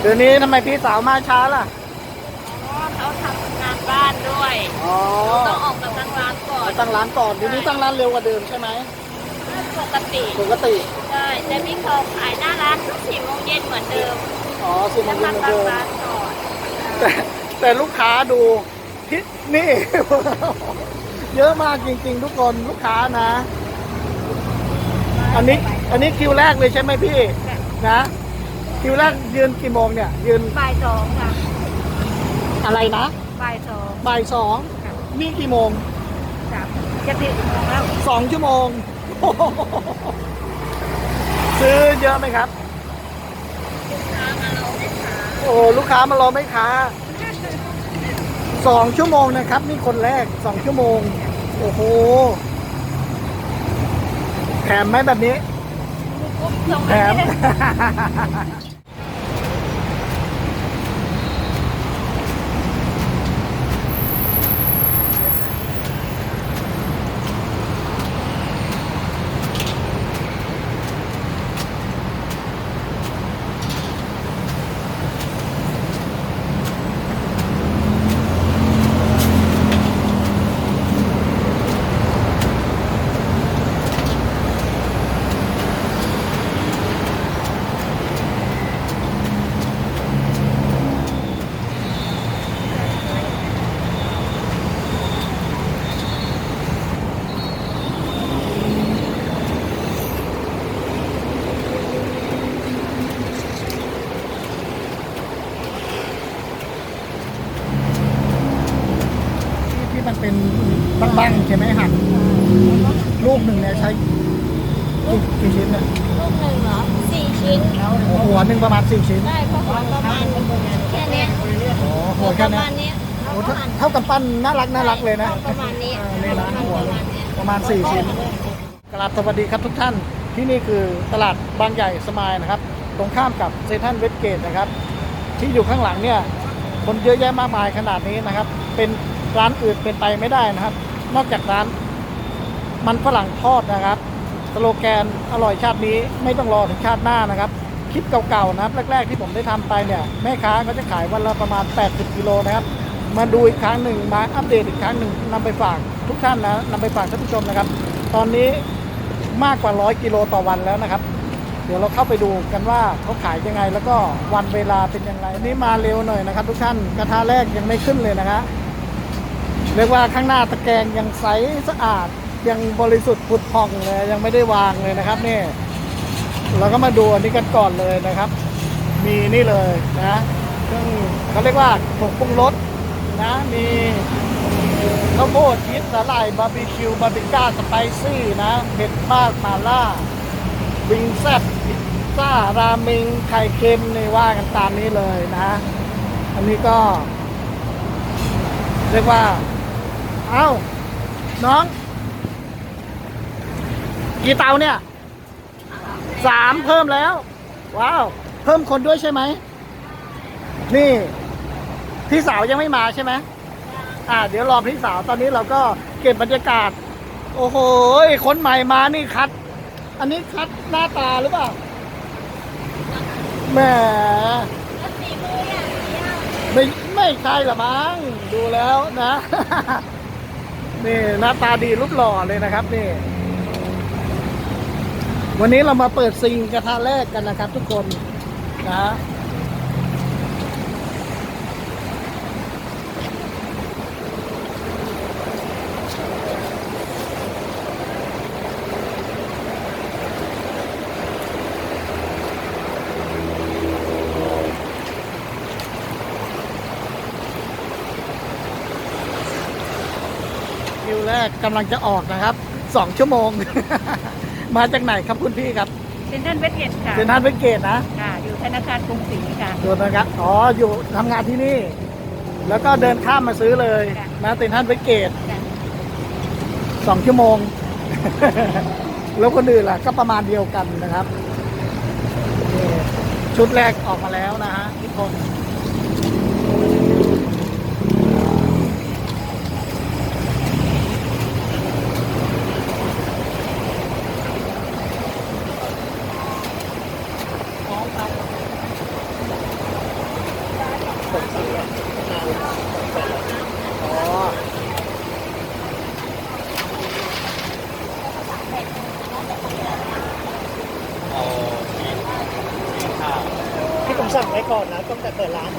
เดี๋ยวนี้ทำไมพี่สาวมาช้าล่ะ เพราะว่าเขาทำงานบ้านด้วยอ๋อต้องออกมาตั้งร้านก่อนตั้งร้านก่อนเดี๋ยวนี้ตั้งร้านเร็วกว่าเดิมใช่ไหมปกติปกติใช่แต่มีของขายหน้าร้านทุกสี่โมงเย็นเหมือนเดิมอ๋อสิบโมจะงเย็มานเหมือนตั้งเดิมร้านก่อนแต่แต่ลูกค้าดูที่นี่ เยอะมากจริง ๆ ทุกคนลูกค้านะ อันนี้อันนี้คิวแรกเลยใช่ไหมพี่นะ คิวแรกยืนกี่โมงเนี่ยยืนบ่ายสองค่ะอะไรนะบ่ายสองบ่ายสองค่ะนี่กี่โมงสามจะถึงโมงแล้วสองชั่วโมงโอ้โหซื้อเยอะไหมครับ ลูกค้ามาเราไม่ค้าโอ้ลูกค้ามารอไม่ค้าสองชั่วโมงนะครับ นี่คนแรกสองชั่วโมง โอ้โหแถมไหมแบบนี้ส่งแถไปมเลย ที่ที่มันเป็นบ้างๆใช่ไหมหั่นลูกหนึ่งเนี่ยใช้กี่กี่ชิ้นเนี่ย ลูกหนึ่งเหรอสี่ชิ้น หัวหนึ่งประมาณสี่ชิ้น ได้เพราะหัวประมาณแค่เนี้ย โอ้หั หั ว วป แค่ ระ นี้ มาณเนี้ย โอ้เท่าเท่า กับปั้นน่ารักน่ารักเลยนะประมาณนี้อ่านี่นะประหัวมาณเนี้ยประมาณสี่ชิ้นกราบสวัสดีครับทุกท่านที่นี่คือตลาดบางใหญ่สมายนะครับ ตรงข้ามกับเซนทรัลเวสเกตนะครับ ที่อยู่ข้างหลังเนี่ยคนเยอะแยะมากมายขนาดนี้นะครับ เป็นร้านอื่นเป็นไปไม่ได้นะครับ นอกจากร้านมันฝรั่งทอดนะครับสโลแกนอร่อยชาตินี้ไม่ต้องรอถึงชาติหน้านะครับคลิปเก่าๆนะครับ แรก ๆ ที่ผมได้ทำไปเนี่ยแม่ค้าก็จะขายวันละประมาณ 80กิโลนะครับ มาดูอีกครั้งหนึ่งมาอัปเดตอีกครั้งหนึ่งนำไปฝากทุกท่านนะนำไปฝากท่านผู้ชมนะครับ ตอนนี้มากกว่า100กิโลต่อวันแล้วนะครับ เดี๋ยวเราเข้าไปดูกันว่าเขาขายยังไง แล้วก็วันเวลาเป็นยังไงอันนี้มาเร็วหน่อยนะครับ ทุกท่านกระทะแรกยังไม่ขึ้นเลยนะครับเรียกว่าข้างหน้าตะแกรงยังใสสะอาดยังบริสุทธิ์ผุดผ่องเลยยังไม่ได้วางเลยนะครับนี่เราก็มาดูอันนี้กันก่อนเลยนะครับ มีนี่เลยนะเครื่องเขาเรียกว่าผงปรุงรส นะ มีข้าวโพดชีสสาหร่ายบาร์บีคิว บาร์บีก้า สไปซี่นะ เผ็ดมากมาล่า วิงแซ่บพิซซ่า ราเมงไข่เค็มนี่ว่ากันตามนี้เลยนะ อันนี้ก็ เรียกว่า เอ้า น้อง กี่เตาเนี่ย สามเพิ่มแล้ว ว้าว เพิ่มคนด้วยใช่ไหม นี่ พี่สาวยังไม่มาใช่ไหมอ่า เดี๋ยวรอพี่สาวตอนนี้เราก็เก็บบรรยากาศ โอ้โหคนใหม่มานี่คัด อันนี้คัดหน้าตาหรือเปล่าแหม่ไม่ไม่ใช่ละมั้งดูแล้วนะ นี่หน้าตาดีรูปหล่อเลยนะครับนี่ วันนี้เรามาเปิดซิงกระทะแรกกันนะครับทุกคนนะ คิวแรกกำลังจะออกนะครับสองชั่วโมง มาจากไหนครับคุณพี่ครับเซ็นทรัลเวสเกตค่ะเป็นท่านเวสเกตนะ ค่ะ อยู่ธนาคารกรุงศรีค่ะอยู่นะครับ อ๋อ อยู่ทำงานที่นี่ แล้วก็เดินข้ามมาซื้อเลยค่ะ นะเต็นท่านเวสเกตค่ะสองชั่วโมง แล้วคนอื่นล่ะ ก็ประมาณเดียวกันนะครับนี่ชุดแรกออกมาแล้วนะฮะทุกคน ผมสั่งไว้ก่อนนะตั้งแต่เปิดร้าน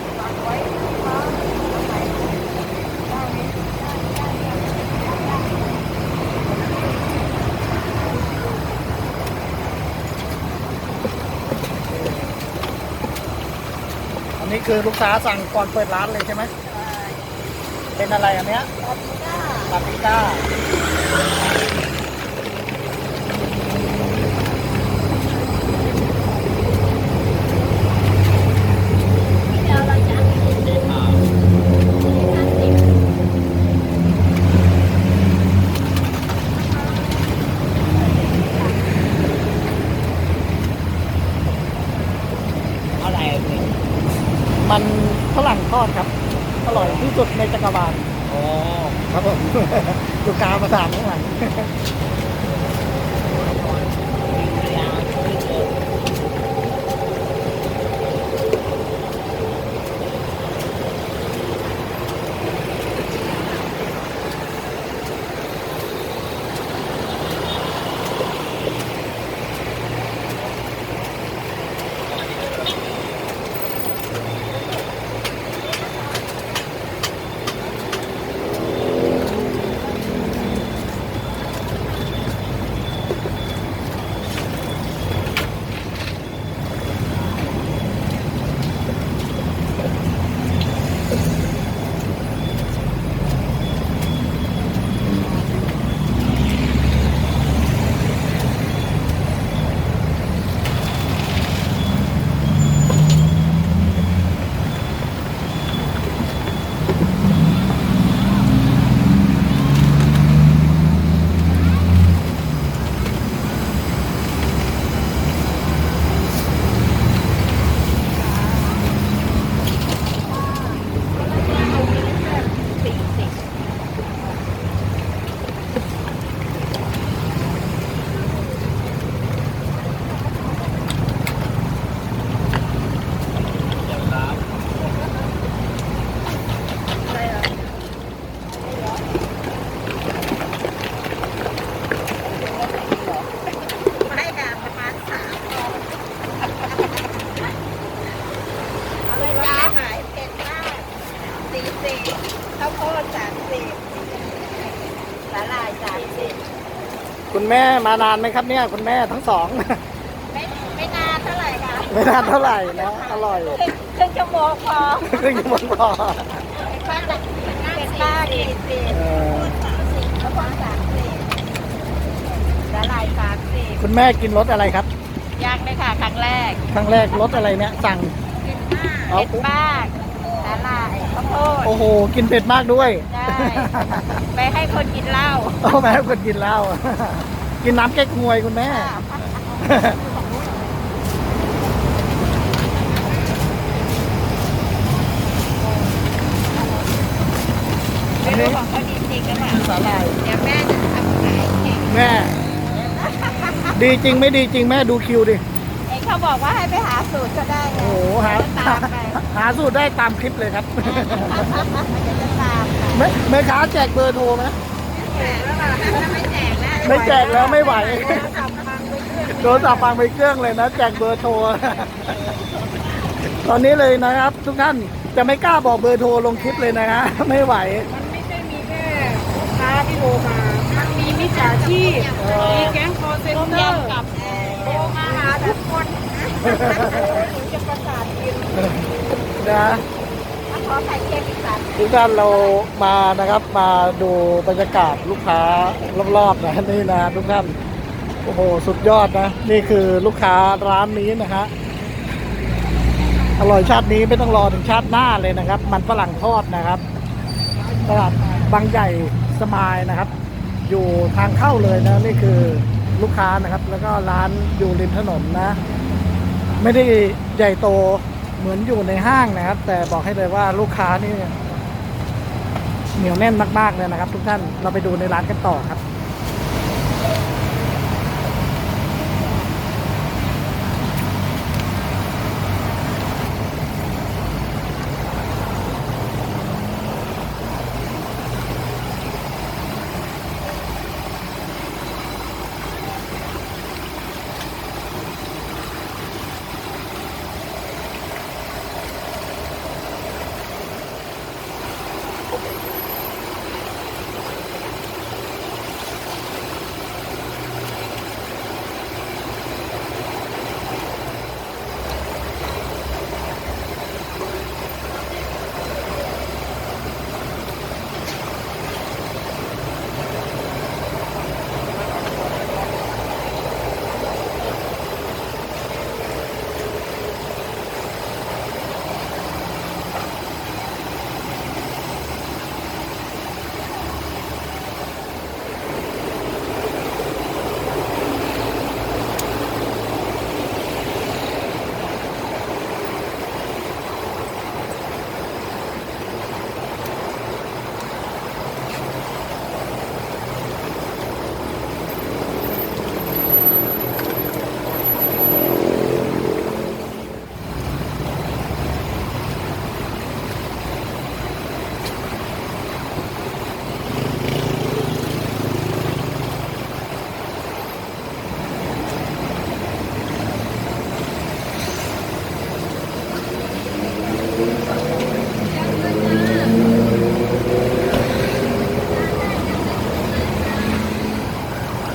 อั นนี้คือลูกค้าสั่งก่อนเปิดร้านเลยใช่ไหมเป็นอะไรอันเนี้ยปาปริก้าเดี๋ยวเราจะเดินทางห้าอะไร มันฝรั่งทอดครับ อร่อยที่สุดในจักรวาลโอ้ครับผมลูกค้ามาถามข้างหลัง ยางที่เกิด สี่สิบ ไม่ค่ะประมาณสามโลอะไรจ้าขายเผ็ดมากสี่สิบข้าวโพดสามสิบสาหร่ายสามสิบ คุณ แม่มานานไหมครับเนี่ยคุณแม่ทั้งสอง ไม่ไม่นานเท่าไหร่ค่ะไม่นานเท่าไหร่นะอร่อยครึ่งครึ่งชั่วโมงพอครึ่งชั่วโมงพอเป็นป้าจากเป็นป้าสี่สิบเออข้าวโพดสามสิบสาหร่ายสามสิบคุณแม่กินรสอะไรครับยังเลยค่ะครั้งแรกครั้งแรกรสอะไรเนี่ยสั่งเอาเผ็ดมากสาหร่ายข้าวโพด โอ้โห กินเผ็ดมากด้วย ได้ ไปให้คนกินเหล้า เอาแม่ให้คนกินเหล้า กินน้ำแก้งวยคุณแม่ ไม่รู้ของเขาดีจริงหรือเปล่าสาหร่าย เดี๋ยวแม่จะทำขายเองแม่ ดีจริงไม่ดีจริงแม่ดูคิวดิ เองเขาบอกว่าให้ไปหาสูตรก็ได้ไงโอ้โหหาเดี๋ยวจะตามไปหาสูตรได้ตามคลิปเลยครับ เดี๋ยวจะตามไปแม่แม่ค้าแจกเบอร์โทรไหม แจกแล้วล่ะถ้าไม่แจกแล้ว ไม่แจกแล้วไม่ไหวโทรศัพท์พังไปเครื่องโทรศัพท์ฟังไปเครื่องเลยนะ แจกเบอร์โทร ตอนนี้เลยนะครับ ทุกท่านจะไม่กล้าบอกเบอร์โทรลงคลิปเลยนะฮะไม่ไหว มันไม่ใช่มีแค่ลูกค้าที่โทรมามันมีมิจฉาชีพมีแก๊งคอร์เซ็นต้มเตอร์ยำกับโทรมาหาทุกคนหนูจะประสานกินนะ ทุกท่านเรามานะครับ มาดูบรรยากาศลูกค้ารอบๆนะนี่นะทุกท่านโอ้โหสุดยอดนะ นี่คือลูกค้าร้านนี้นะฮะอร่อยชาตินี้ไม่ต้องรอถึงชาติหน้าเลยนะครับ มันฝรั่งทอดนะครับตลาดบางใหญ่สมายนะครับ อยู่ทางเข้าเลยนะนี่คือลูกค้านะครับ แล้วก็ร้านอยู่ริมถนนนะ ไม่ได้ใหญ่โต เหมือนอยู่ในห้างนะครับ แต่บอกให้เลยว่าลูกค้านี่เหนียวแน่นมาก ๆ เลยนะครับ ทุกท่านเราไปดูในร้านกันต่อครับ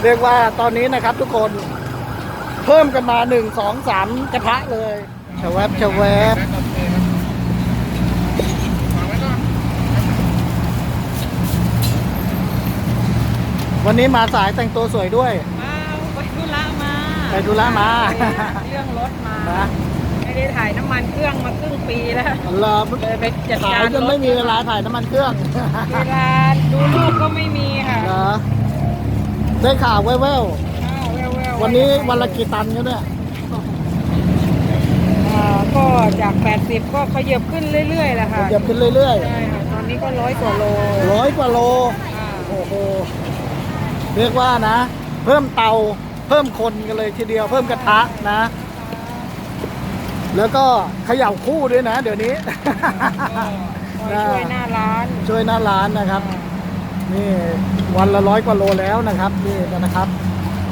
เรียกว่าตอนนี้นะครับทุกคนเพิ่มกันมาหนึ่งสองสามกระทะเลยชะแวบชะแวบวันนี้มาสายแต่งตัวสวยด้วยมาไปธุระมาไปธุระมาเรื่องรถมานะ ไม่ได้ถ่ายน้ำมันเครื่องมาครึ่งปีแล้วเราเลยไปจัดขากายรจนไม่มีเวลาถ่ายน้ำมันเครื่องเวลาดูลูกก็ไม่มีค่ะเหรอ ได้ข่าวแว่วอ้าวแววๆๆวันนี้วันละกี่ตันกันเนี่ยอ่าก็จาก 80 ก็ขยับขึ้นเรื่อยๆแหละค่ะเดี๋ยวขึ้นเรื่อยใช่ค่ะตอนนี้ก็ร้อยกว่าโลๆร้อยกว่าโลอ่าโอ้โห เรียกว่านะ เพิ่มเตาเพิ่มคนกันเลยทีเดียวเพิ่มกระทะนะ แล้วก็เขย่าคู่ด้วยนะ เดี๋ยวนี้ ก็คอยช่วยหน้าร้านช่วยหน้าร้านนะครับ นี่วันละร้อยกว่าโลแล้วนะครับนี่นะครับ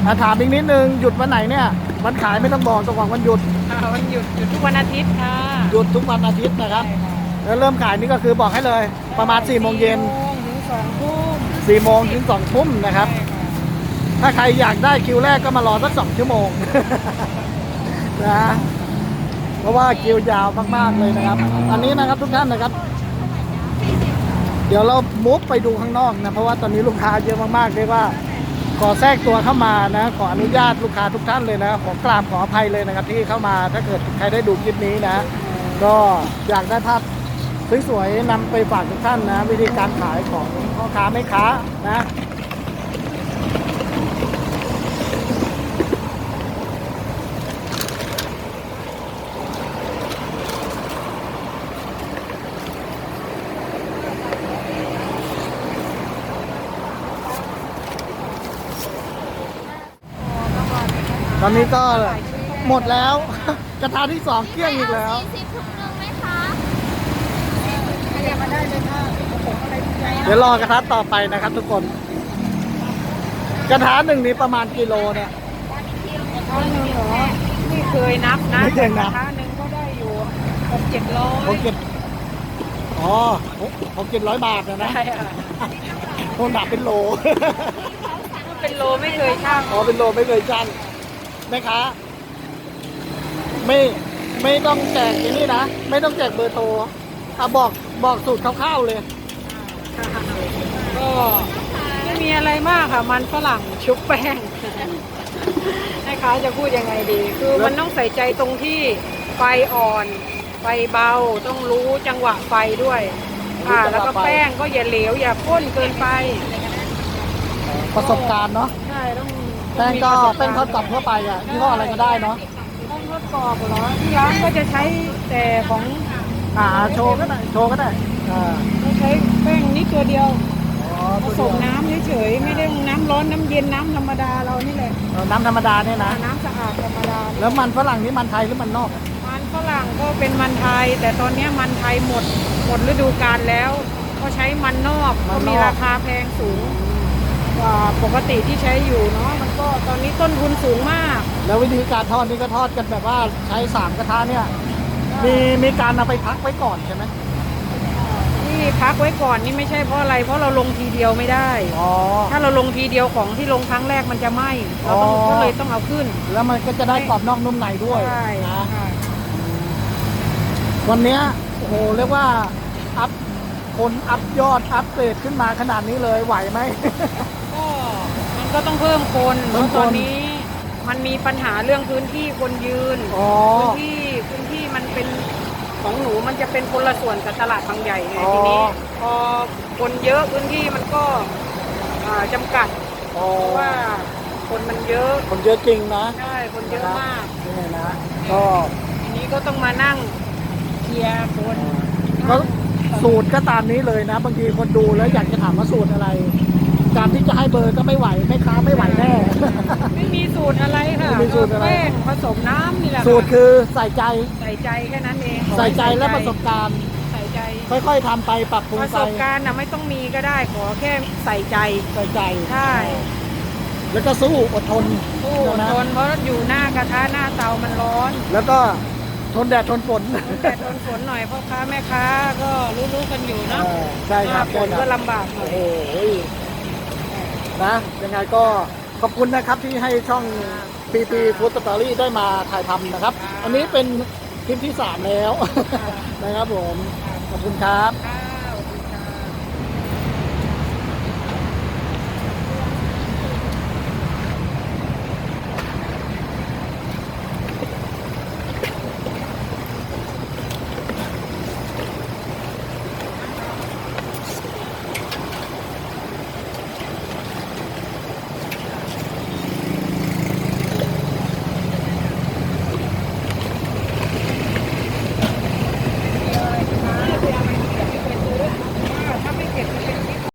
อาถามอีกนิดนึงหยุดวันไหนเนี่ยวันขายไม่ต้องบอกต้องบอกวันหยุดอ่าวันหยุดหยุดทุกวันอาทิตย์ค่ะหยุดทุกวันอาทิตย์นะครับใช่ค่ะแล้วเริ่มขายนี่ก็คือบอกให้เลย ประมาณ4ี่โมงเย็นสี่โมงถึงสองทุ่ม4ี่โมงถึงสองทุ่มนะครับใช่ค่ะถ้าใครอยากได้คิวแรกก็มารอสักสองชั่วโมงนะเพราะว่าคิวยาวมากๆเลยนะครับ อันนี้นะครับทุกท่านนะครับเดี๋ยวเรามุกไปดูข้างนอกนะ เพราะว่าตอนนี้ลูกค้าเยอะมากๆเรียกว่าขอแทรกตัวเข้ามานะ ขออนุญาตลูกค้าทุกท่านเลยนะ ขอกราบขออภัยเลยนะครับ ที่เข้ามาถ้าเกิดใครได้ดูคลิปนี้นะ ก็อยากได้ภาพสวยๆนำไปฝากทุกท่านนะ วิธีการขายของพ่อค้าแม่ค้านะ ตอนนี้ก็หมดแล้ว กระทะที่สองเกลี้ยงอีกแล้ว สี่สิบถุงหนึ่งไหมคะเดี๋ยวรอกระทะต่อไปนะครับทุกคน กระทะหนึ่งนี้ประมาณกิโลเนี่ยท่านหนึ่งเหรอไม่เคยนับนะไม่เคยนับกระทะหนึ่งก็ได้อยู่หกเจ็ดร้อยผมเก็บอ๋อผมผมเก็บร้อยบาทนะนะใช่ค่ะผมหนักเป็นโลถ้าเป็นโลไม่เคยช่างอ๋อเป็นโลไม่เคยชั่ง แม่ค้าไม่ไม่ต้องแจกอย่างนี้นะ ไม่ต้องแจกเบอร์โทรอะบอกบอกสูตรคร่าวๆเลย ก็ไม่มีอะไรมากค่ะ มันฝรั่งชุบแป้งให้ค้าจะพูดยังไงดี คือมันต้องใส่ใจตรงที่ไฟอ่อน ไฟเบาต้องรู้จังหวะไฟด้วยค่ะรู้จังหวะแล้วก็ไฟแป้งก็อย่าเหลวอย่าข้นเกินไป ประสบการณ์เนาะใช่ต้อง แป้งก็มีประสบแป้งทอดกรอบทั่วไปอะยี่ห้ออะไรก็ได้เนาะแป้งทอดกรอบเหรอที่ร้านก็จะใช้แต่ของอ่าโชว์ก็ได้โชว์ก็ได้อ่าก็ใช้แป้งนิดตัวเดียวอ๋อผตัวสเดียวมน้ำเฉยๆไม่ได้น้ำร้อนน้ำเย็นน้ำธรรมดาเรานี่แหละเอาน้ำธรรมดาเนี่ยนะน้ำสะอาดธรรมดา แล้วมันฝรั่งนี่มันไทยหรือมันนอก มันฝรั่งก็เป็นมันไทย แต่ตอนเนี้ยมันไทยหมดหมดฤดูกาลแล้ว ก็ใช้มันนอกมัก็นนอกมีราคาแพงสูง กว่าปกติที่ใช้อยู่เนาะมันก็ตอนนี้ต้นทุนสูงมาก แล้ววิธีการทอดนี่ก็ทอดกันแบบว่าใช้สามกระทะเนี่ย มีมีการเอาไปพักไว้ก่อนใช่ไหมที่พักไว้ก่อนนี่ไม่ใช่เพราะอะไร เพราะเราลงทีเดียวไม่ได้ อ๋อ ถ้าเราลงทีเดียวของที่ลงครั้งแรกมันจะไหม้เราต้องอ๋อก็เลยต้องเอาขึ้น แล้วมันก็จะได้กรอบนอกนุ่มในด้วยใช่นะใช่วันเนี้ยโอ้โหเรียกว่าอัพคนอัพยอดอัพเกรดขึ้นมาขนาดนี้เลยไหวไหม ก็มันก็ต้องเพิ่มคนเพเพิ่มราะคนตอนนี้มันมีปัญหาเรื่องพื้นที่คนยืนอ๋อ พื้นที่พื้นที่มันเป็นของหนูมันจะเป็นคนละส่วนกับตลาดบางใหญ่ไงอ๋อ ทีนี้ พอคนเยอะพื้นที่มันก็อ่าจำกัดอ๋อเพราะว่าคนมันเยอะคนเยอะจริงนะใช่คนเยอะมาก นี่นะก็ทีนี้ก็ต้องมานั่งเคลียร์คนก็สูตรก็ตามนี้เลยนะ บางทีคนดูแล้วอยากจะถามว่าสูตรอะไร การที่จะให้เบอร์ก็ไม่ไหวแม่ค้าไม่ไหวแน่ ไม่มีสูตรอะไรค่ะไม่มีสูตรอะไรแป้งผสมน้ำนี่แหละะสูตรคือใส่ใจใส่ใจแค่นั้นเองขอใส่ให้ใจและประสบการณ์ ใส่ใจ ค่อยๆทำไปปรับปรุงประไปสบการณ์นะไม่ต้องมีก็ได้ขอแค่ใส่ใจ ใส่ใจใช่ แล้วก็สู้อดทนสู้อดนะทนเพราะอยู่หน้ากระทะหน้าเตามันร้อนแล้วก็ทนแดดทนฝนแต่ทนฝนหน่อยพ่อค้าแม่ค้าก็รู้ๆกันอยู่เนาะเออใช่ครับหน้าฝนก็ลำบากหน่อยโอ้โห นะยังไงก็ขอบคุณนะครับที่ให้ช่องปีปีฟูดสตอรี่ได้มาถ่ายทำนะครับ อันนี้เป็นคลิปที่3แล้วนะครับผม ขอบคุณครับ